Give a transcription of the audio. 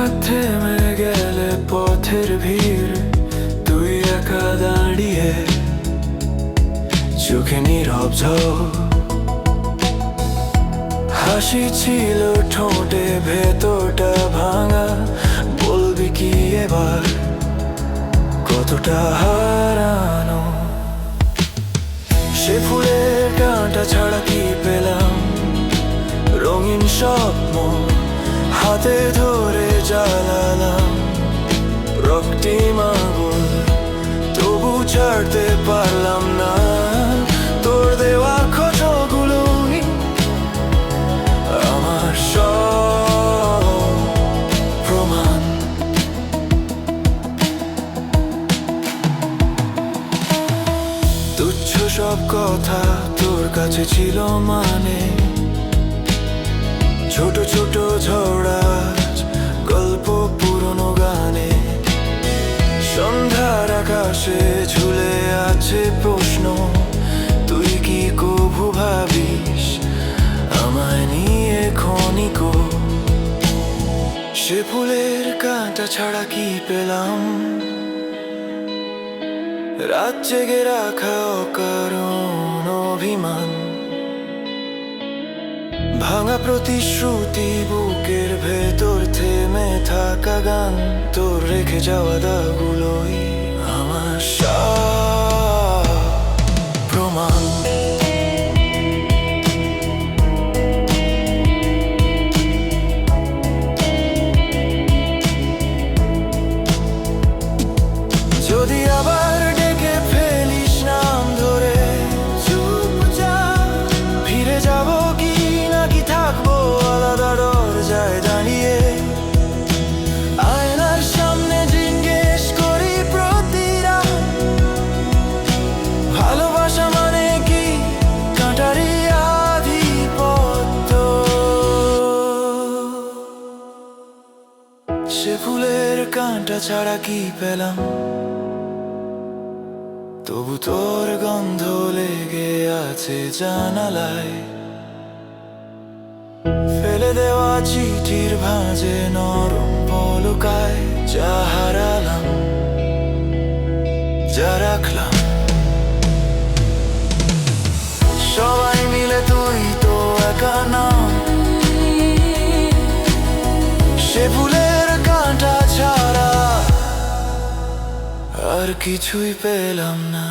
হঠাৎ থেমে গেলে পথের ভিড় তুই একা দাঁড়িয়ে চোখে নীরব হাসি ছিল ঠোঁটে ভেতরটা ভাঙা বলবি কি এবার কতটা হারানো সে ফুলের গানটা ছাড়া কি পেলাম রঙিন স্বপ্ন হাতে ধরে জ্বালালাম রক্তি মাগুল তবু ছাড়তে পারলাম না। তোর দেওয়া ক্ষতগুলোই আমার সব প্রমাণ। তুচ্ছ সব কথা তোর কাছে ছিল মানে। ছোট ছোট আকাশে ঝুলে আছে প্রশ্ন, তুই কি কভু ভাবিস? আমায় নিয়ে ক্ষণিক সে ফুলের কাঁটা ছাড়া কি পেলাম? রাত জেগে রাখা অকারণ অভিমান। ভাঙা প্রতিশ্রুতি বুকের ভেতর থেমে থাকা গান, তোর রেখে যাওয়া দাগুলোই দরজায় দাঁড়িয়ে আয়নার সামনে জিজ্ঞেস করি প্রতিরা ভালোবাসা মানে কি কাঁটারি আধিপত্য সে ফুলের কাঁটা ছাড়া কি পেলাম তবু তোর গন্ধ লেগে আছে জানালায় দেওয়া চিঠির ভাঁজে নরম পলকায় যা হারালাম, যা রাখলাম। সবাই মিলে তুই তো একা নাম সে ফুলের কাঁটা ছাড়া আর কিছুই পেলাম না।